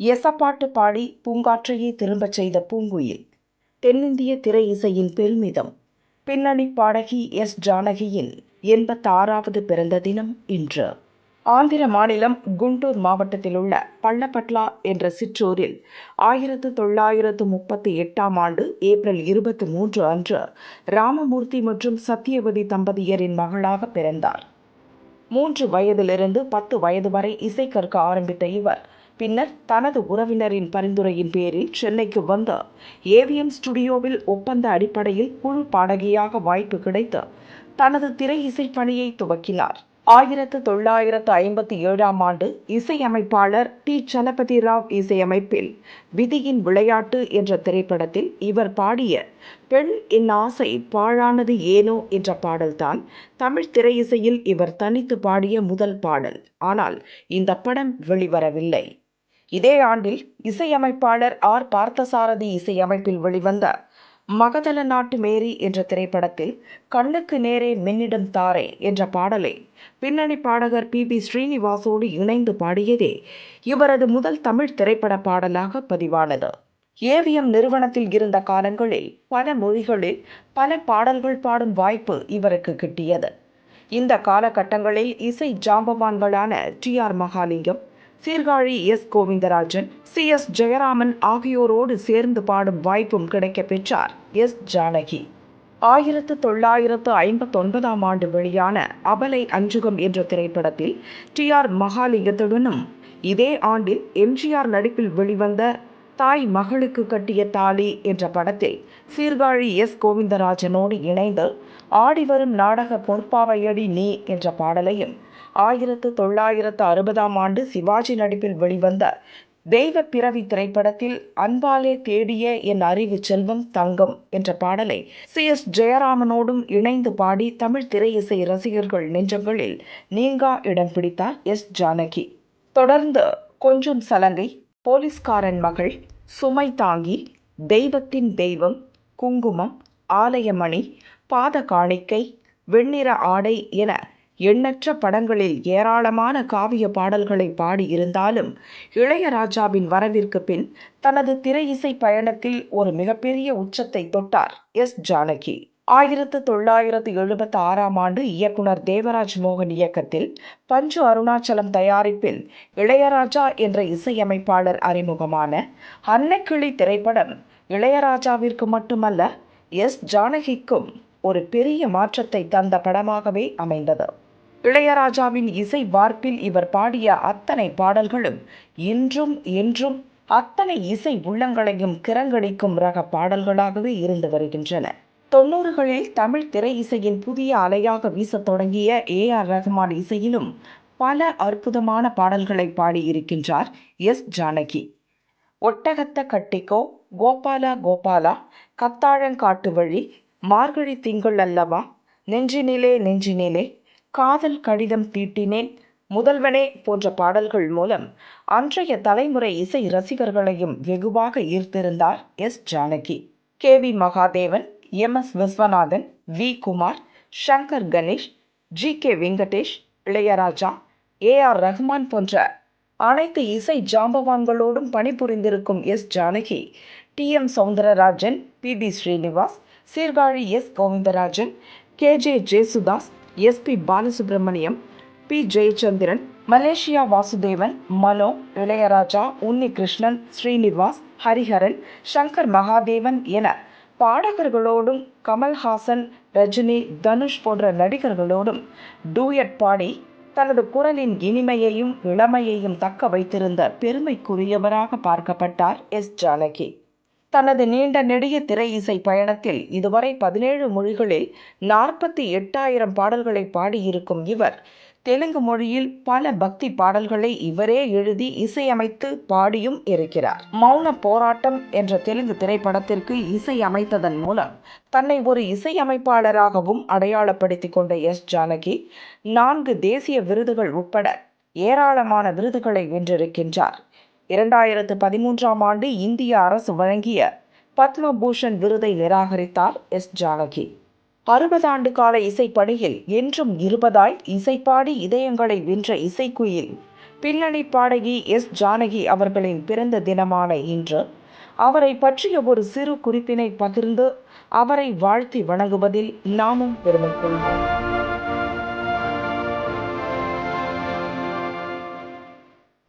எசப்பாட்டு பாடி பூங்காற்றையே திரும்பச் செய்த பூங்குயில். தென்னிந்திய திரை இசையின் பெருமிதம். பின்னணி பாடகி எஸ் ஜானகியின் எண்பத்தாறாவது பிறந்த தினம் இன்று. ஆந்திர மாநிலம் குண்டூர் மாவட்டத்தில் உள்ள பள்ளப்பட்லா என்ற சிற்றூரில் ஆயிரத்து தொள்ளாயிரத்து முப்பத்தி எட்டாம் ஆண்டு ஏப்ரல் இருபத்தி மூன்று அன்று ராமமூர்த்தி மற்றும் சத்தியவதி தம்பதியரின் மகளாக பிறந்தார். மூன்று வயதிலிருந்து பத்து வயது வரை இசை கற்க ஆரம்பித்த இவர் பின்னர் தனது உறவினரின் பரிந்துரையின் பேரில் சென்னைக்கு வந்த ஏவிஎம் ஸ்டுடியோவில் ஒப்பந்த அடிப்படையில் குழு பாடகியாக வாய்ப்பு கிடைத்து தனது திரை இசை பணியை துவக்கினார். ஆயிரத்து தொள்ளாயிரத்து ஐம்பத்தி ஏழாம் ஆண்டு இசையமைப்பாளர் டி. சலபதி ராவ் இசையமைப்பில் விதியின் விளையாட்டு என்ற திரைப்படத்தில் இவர் பாடிய பெண் என் ஆசை பாழானது ஏனோ என்ற பாடல்தான் தமிழ் திரையிசையில் இவர் தனித்து பாடிய முதல் பாடல். ஆனால் இந்த படம் வெளிவரவில்லை. இதே ஆண்டில் இசையமைப்பாளர் ஆர். பார்த்தசாரதி இசையமைப்பில் வெளிவந்த மகதல நாட்டு மேரி என்ற திரைப்படத்தில் கண்ணுக்கு நேரே மின்னிடம் தாரே என்ற பாடலை பின்னணி பாடகர் பி. பி. ஸ்ரீனிவாசோடு இணைந்து பாடியதே இவரது முதல் தமிழ் திரைப்பட பாடலாக பதிவானது. ஏவிஎம் நிறுவனத்தில் இருந்த காலங்களில் பல மொழிகளில் பல பாடல்கள் பாடும் வாய்ப்பு இவருக்கு கிட்டியது. இந்த காலகட்டங்களில் இசை ஜாம்பவான்களான T. R. Mahalingam Sirkazhi S. Govindarajan C. S. Jayaraman ஆகியோரோடு சேர்ந்து பாடும் வாய்ப்பும் கிடைக்க பெற்றார். எஸ். ஜானகி. ஆயிரத்து தொள்ளாயிரத்து ஐம்பத்தொன்பதாம் ஆண்டு வெளியான அபலை அஞ்சுகம் என்ற திரைப்படத்தில் டி. ஆர். மகாலிங்கத்துடனும் இதே ஆண்டில் எம்ஜிஆர் நடிப்பில் வெளிவந்த தாய் மகளுக்கு கட்டிய தாலி என்ற படத்தில் சீர்காழி எஸ். கோவிந்தராஜனோடு இணைந்து ஆடிவரும் நாடக பொற்பாவையடி நீ என்ற பாடலையும் ஆயிரத்து தொள்ளாயிரத்து அறுபதாம் ஆண்டு சிவாஜி நடிப்பில் வெளிவந்த தெய்வ பிறவி திரைப்படத்தில் அன்பாலே தேடிய என் அறிவு செல்வம் தங்கம் என்ற பாடலை சி. எஸ். ஜெயராமனோடும் இணைந்து பாடி தமிழ் திரையிசை ரசிகர்கள் நெஞ்சங்களில் நீங்கா இடம் பிடித்தார் எஸ். ஜானகி. தொடர்ந்து கொஞ்சம் சலங்கை போலீஸ்காரன் மகள் சுமை தாங்கி தெய்வத்தின் தெய்வம் குங்குமம் ஆலயமணி பாத காணிக்கை வெண்ணிற ஆடை என எண்ணற்ற படங்களில் ஏராளமான காவிய பாடல்களை பாடியிருந்தாலும் இளையராஜாவின் வரவிற்கு பின் தனது திரை இசை பயணத்தில் ஒரு மிகப்பெரிய உச்சத்தை தொட்டார் எஸ். ஜானகி. ஆயிரத்து தொள்ளாயிரத்து எழுபத்தி ஆறாம் ஆண்டு இயக்குனர் தேவராஜ் மோகன் இயக்கத்தில் பஞ்சு அருணாச்சலம் தயாரிப்பில் இளையராஜா என்ற இசையமைப்பாளர் அறிமுகமான அன்னைக்கிளி திரைப்படம் இளையராஜாவிற்கு மட்டுமல்ல எஸ். ஜானகிக்கும் ஒரு பெரிய மாற்றத்தை தந்த படமாகவே அமைந்தது. இளையராஜாவின் இசை வார்ப்பில் இவர் பாடிய அத்தனை பாடல்களும் இன்றும் என்றும் அத்தனை இசை உள்ளங்களையும் கிரங்களிக்கும் ரக பாடல்களாகவே இருந்து வருகின்றன. தொன்னூறுகளில் தமிழ் திரை இசையின் புதிய அலையாக வீசத் தொடங்கிய ஏ ஆர் ரஹ்மான் இசையிலும் பல அற்புதமான பாடல்களை பாடியிருக்கின்றார் எஸ் ஜானகி. ஒட்டகத்த கட்டிக்கோ கோபாலா கோபாலா கத்தாழங்காட்டு வழி மார்கழி திங்கள் அல்லவா? நெஞ்சினிலே நெஞ்சினிலே காதல் கடிதம் தீட்டினேன். முதல்வனே போன்ற பாடல்கள் மூலம் அன்றைய தலைமுறை இசை ரசிகர்களையும் வெகுவாக ஈர்த்திருந்தார் S. Janaki. K. V. Mahadevan M. S. Viswanathan V. Kumar Shankar Ganesh G. K. Venkatesh Ilaiyaraaja A. R. Rahman போன்ற அனைத்து இசை ஜாம்பவான்களோடும் பணிபுரிந்திருக்கும் S. Janaki T. M. Soundararajan P. B Srinivas Sirkazhi S Govindarajan K J Yesudas S P Balasubrahmanyam P Jayachandran Malaysia Vasudevan Mano Ilaiyaraaja Unnikrishnan Srinivas Hariharan Shankar Mahadevan என பாடகர்களோடும் கமல்ஹாசன் ரஜினி தனுஷ் போன்ற நடிகர்களோடும் duet பாடி தனது குரலின் இனிமையையும் இளமையையும் தக்க வைத்திருந்த பெருமைக்குரியவராக பார்க்கப்பட்டார் எஸ் ஜானகி. தனது நீண்ட நெடிய திரை இசை பயணத்தில் இதுவரை பதினேழு மொழிகளில் நாற்பத்தி எட்டாயிரம் பாடல்களை பாடியிருக்கும் இவர். தெலுங்கு மொழியில் பல பக்தி பாடல்களை இவரே எழுதி இசையமைத்து பாடியும் இருக்கிறார். மௌன போராட்டம் என்ற தெலுங்கு திரைப்படத்திற்கு இசை அமைத்ததன் மூலம் தன்னை ஒரு இசையமைப்பாளராகவும் அடையாளப்படுத்திக் கொண்ட எஸ். ஜானகி நான்கு தேசிய விருதுகள் உட்பட ஏராளமான விருதுகளை வென்றிருக்கின்றார். இரண்டாயிரத்து பதிமூன்றாம் ஆண்டு இந்திய அரசு வழங்கிய பத்மபூஷன் விருதை நிராகரித்தார் எஸ். ஜானகி. அறுபது ஆண்டு கால இசைப்பணியில் என்றும் இருபதாய் இசைப்பாடி இதயங்களை வென்ற இசைக்குயில் பின்னணி பாடகி எஸ். ஜானகி அவர்களின் பிறந்த தினமான இன்று அவரை பற்றிய ஒரு சிறு குறிப்பினை பகிர்ந்து அவரை வாழ்த்தி வணங்குவதில் நாமும் பெருமை கொள்வோம்.